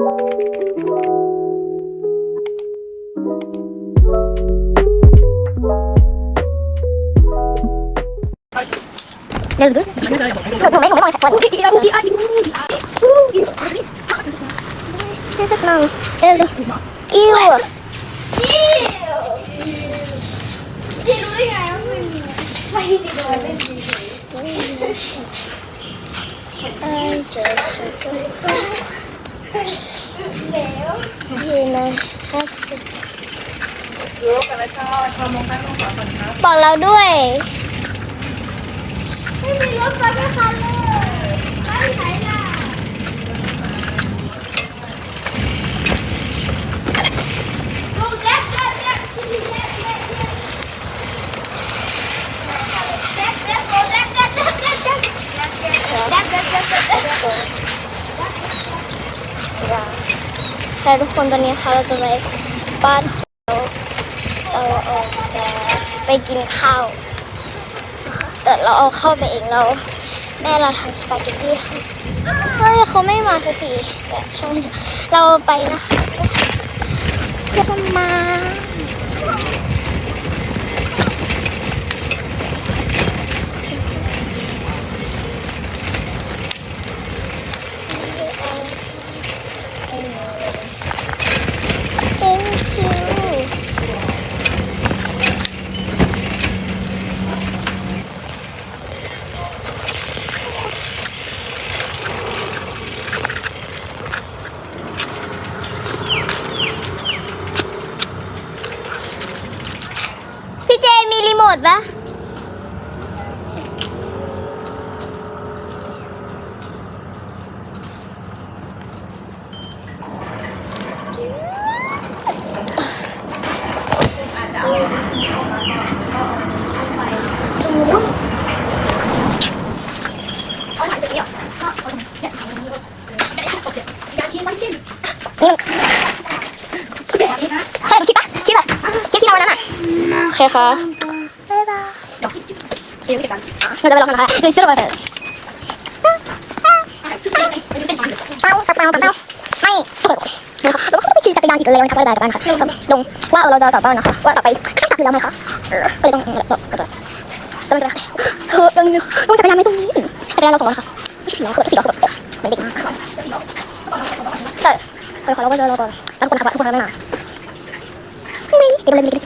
There's good. Look, the snow. Ew. Ew. I just แล้วอยู่ในห้าสิบรู้กันแล้วชอบชอบมองด้านนู้นก่อนครับบอกเราด้วย ไม่มีรถไฟไม่คันเลย แต่ทุกคนตอนนี้ค่ะเราจะไปบ้านเราเราออกจะไปกินข้าว แต่เราเอาเข้าไปเองเราแม่เราทำสปาเกตตี้เฮ้ยเขาไม่มาสักทีแต่ช่างนเถอะเราไปนะคะจะมา หมดปะใช่คิดปะคิดที่เรานั้นอะโอเคค่ะ เดี๋ยวเดี๋ยวกันเราจะไปลองกันนะคะดูซิว่าเปิดเป้าเป้าเป้าไม่นะคะแล้วก็ไปขี่จักรยานอีกเลยนะคะก็เลยกลับบ้านค่ะลงว่าเราจะกลับบ้านนะคะว่าต่อไปไม่กลับอยู่แล้วไหมคะก็เลยต้องก็จะกำลังจะคือยังลงจักรยานไม่ตรงนี้จักรยานเราสองคนค่ะไม่ใช่สีเหลืองคือสีเหลืองคือแบบเหมือนเด็กมากใช่เคยขอเราก็จะรอก่อนแล้วทุกคนนะครับทุกคนไม่มาไม่เด็กเลยเด็ก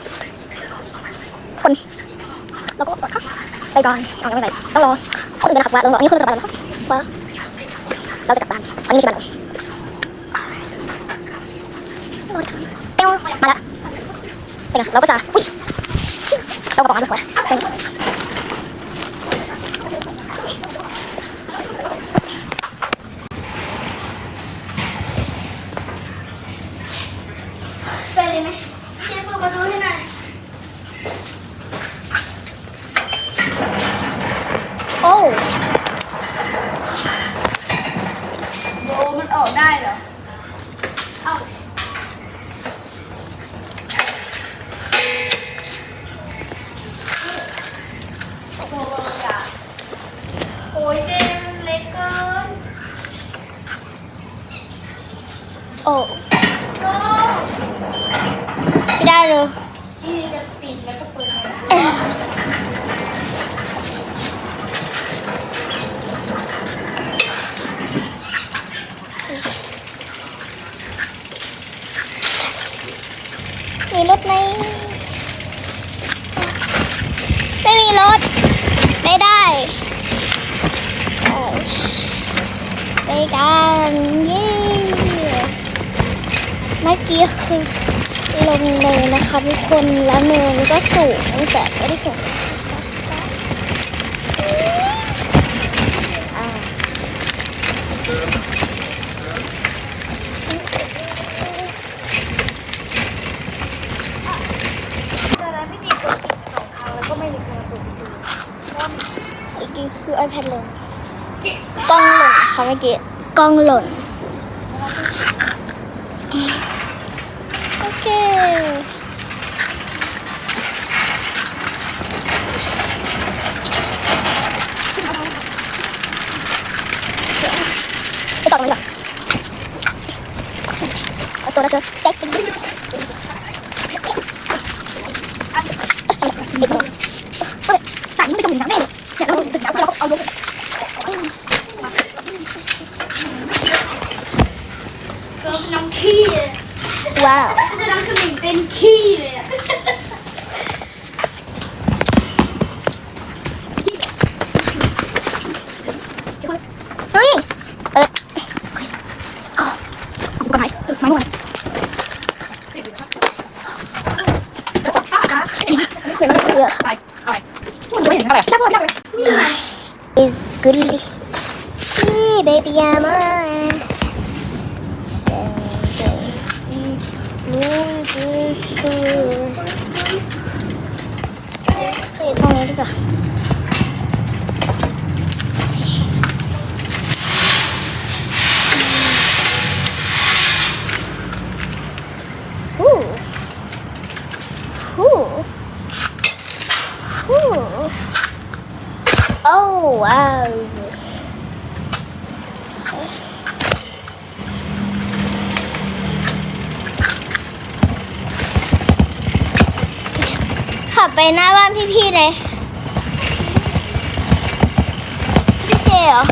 คนแล้วก็ค่ะ ไปก่อนเอายังไม่ไปต้องรอคนอื่นไปนะครับว่าต้องรออันนี้คือจะกลับบ้าแล้วว่าเราจะกลับบ้านอันนี้ไม่ใช่บ้านเราเตี้ยวมาละเป็นไงเราก็จะอุ้ยเรากระป๋องน้ำไปเป็นไปเลยไหมเจ๊เปิดประตูให้หน่อย โอ้ โบมันออกได้เหรอ เอ้าโบมันอยากโอ้ยเจมันเล็กเกิน โอ้ไม่ได้เลยที่จะปิดแล้วก็เปิดมีรถไหมไม่มีรถ ไม่ได้ ไปกัน เมื่อกี้คือลงเนินนะคะทุกคนแล้วเนินก็สูงแต่ไม่ได้สูงกี้คือ iPad ลงกล้องหล่นค่ะเมื่อกี้กล้องหล่น Ito, ito. Let's go, let's go. Space. Ito. Saan mo ito? Ang dami. Yan ang dami. Ang dami. ว้าวจะน้ำสมิงเป็นขี้เลยอะเฮ้ยเออเอาอุปกรณ์ไหนเออมาหน่อยเหมือนมันเกลือไปไปมันไม่เห็นเท่าไหร่แล้วก็แล้วก็ is goodly hey baby I'm on see ตรงนี้ดีกว่า Ooh. Ooh. ไปหน้าบ้านพี่ๆเลย พี่เจเหรอ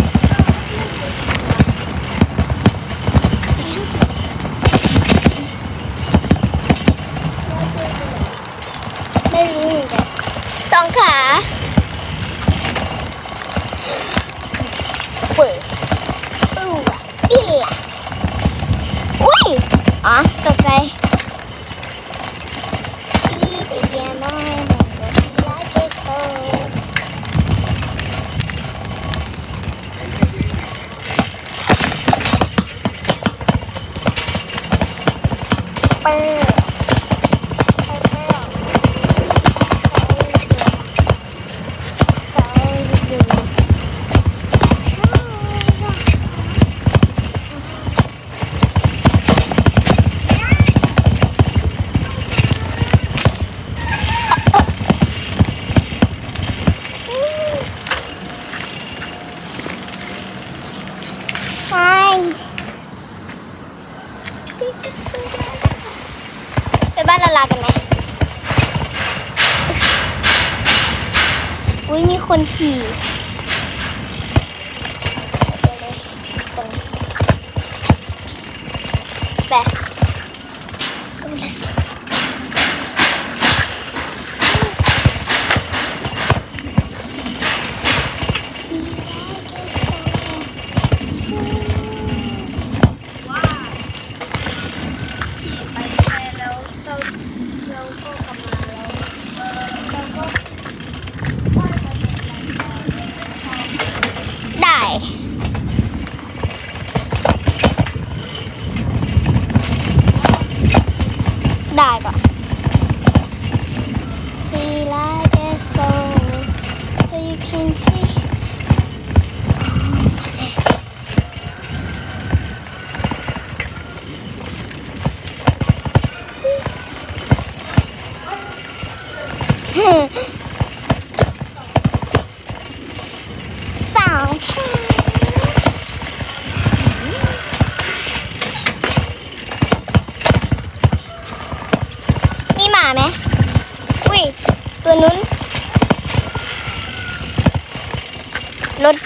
ไม่รู้เหมือนกันสองขาเปิดอู้อีหล่ะอุ้ย อ๋อตกใจ ลากันไหมอุ้ยมีคนขี่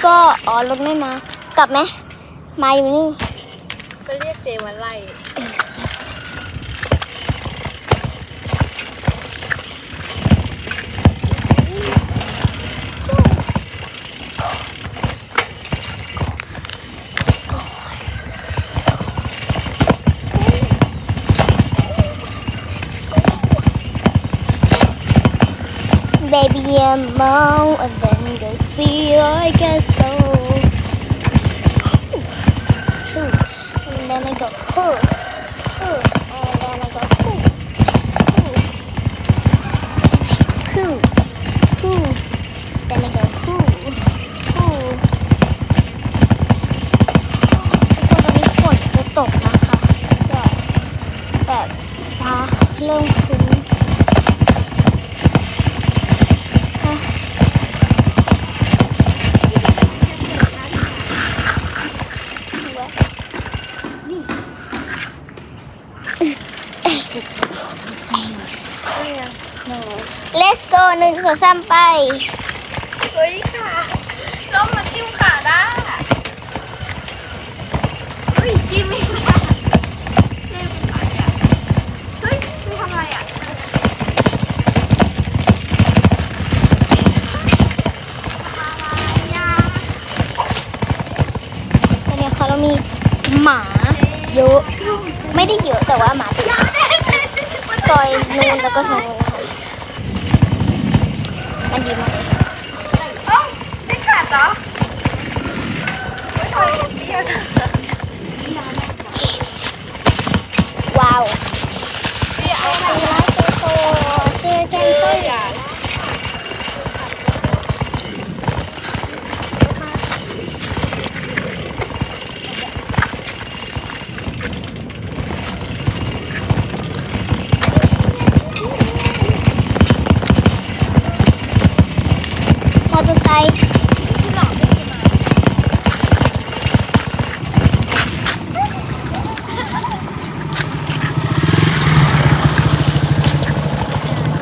ก็อ๋อรถไม่มา กลับไหมมาอยู่นี่ ก็เรียกเจวันไล่ Let's go. Let's go. Let's go. Let's go. Let's go. feel like a soul. หนึ่งสองสามไป เฮ้ยขาล้มมันทิ่มขาได้เฮ้ยกินไม่ได้เล่เป็นขาอะเฮ้ยไม่ทำอะไรอะตอนนี้เขาเรามีหมาเยอะ ไม่ได้เยอะแต่ว่าหมาติดซอยนู้นแล้วก็ซอยนู้ นนะคะมันดีมากเลย เอ้าไม่ขาดเหรอไม่ถอยอย่างนี้อะ ว้าว นี่เอา ซีไลท์โซเสื้อแกนโซยาๆมอเตอร์ไซค์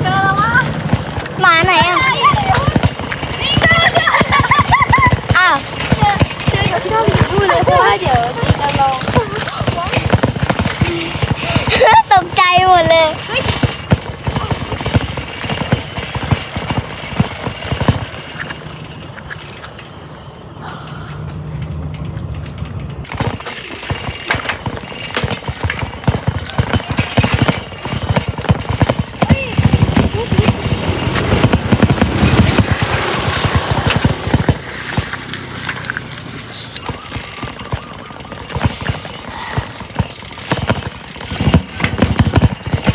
เจอแล้ววะ หมาไหนอะ นี่เจอเจอ อ้าว เจอเจอกับพี่น้องอย่าพูดเลยเพราะว่าเดี๋ยวจะลอง ตกใจหมดเลย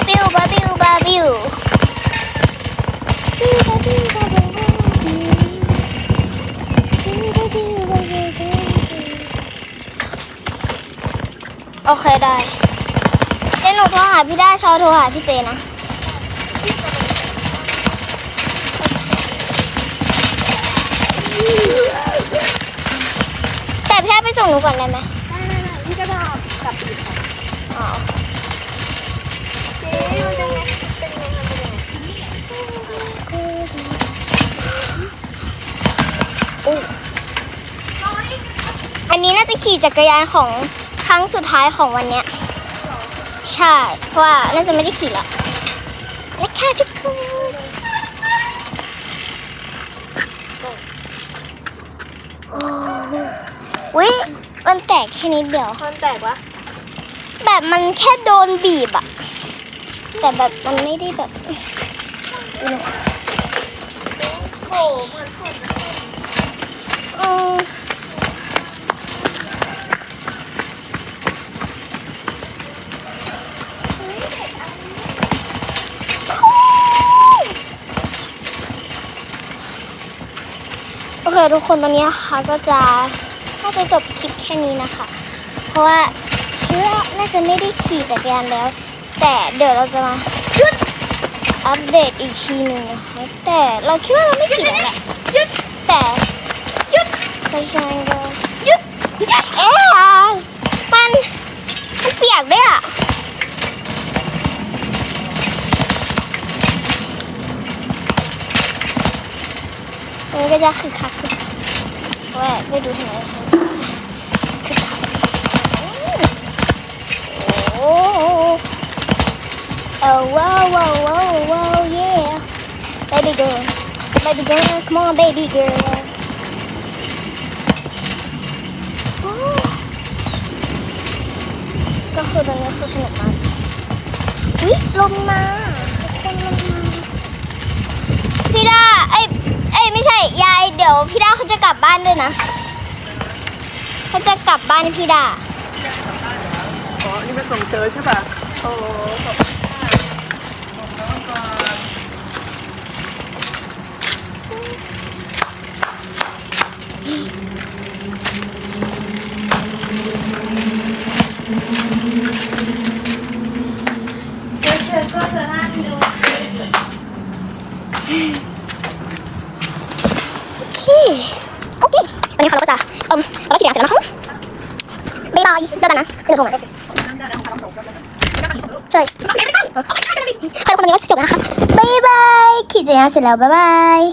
บิวบาบิวบาบิวบิวบาบิวบาบิวบาบิวบิวบาบิวบาบิวบาบิว โอเคได้เดี๋ยวหนูโทรหาพี่ได้ชอโทรหาพี่เจนะ แต่พี่ด้ไปส่งหนูก่อนได้ไหมพี่ก็ได้กลับไปอีกค่ะอ๋อเจ๊มันจะไงเป็นไงมันเป็นยังไงอันนี้น่าจะขี่จักรยานของ ครั้งสุดท้ายของวันเนี้ย ใช่ เพราะว่าน่าจะไม่ได้ขี่ละและค่ะทุกคนโอ้วิมันแตกแค่นิดเดียว มันแตกวะ แบบมันแค่โดนบีบอะแต่แบบมันไม่ได้แบบโอ้เหมือนฝนเอ อโอเคทุกคนตอนนี้นะคะก็จะน่าจะจบคลิปแค่นี้นะคะ เพราะว่าคิดว่าน่าจะไม่ได้ขี่จักรยานแล้ว แต่เดี๋ยวเราจะมาอัปเดตอีกทีหนึ่งนะคะ แต่เราคิดว่าเราไม่ขี่แล้วแหละหยุดแต่หยุดเพราะฉะนั้นก็หยุดเอ๊ะมันมันเปียกด้วยอะมันก็จะคึกคัก ว่าไปดูที่ไหนคึกคักโอ้โหโอ้ว้าวว้าวว้าวว้าว yeah baby girl baby girl come on baby girl โอ้ก็คือตอนนี้คือสนุกมากวิลมมาทุกคนลมมาพี่ดาเอ้ยเอ้ ยายเดี๋ยวพี่ดาเขาจะกลับบ้านด้วยนะเขาจะกลับบ้านพี่ดา อ๋อ นี่ไปส่งเธอใช่ป่ะ โอ้ขอบคุณค่ะส่งน้องก่อน เดี๋ยวเชิญก็จะนั่งดู โอเคโอเคตอนนี้ค่ะเราก็จะเอิ่มเราก็ขี่จักรยานเสร็จแล้วนะคะบ๊ายบายเจอกันนะเดี๋ยวโทรมา ใช่ใค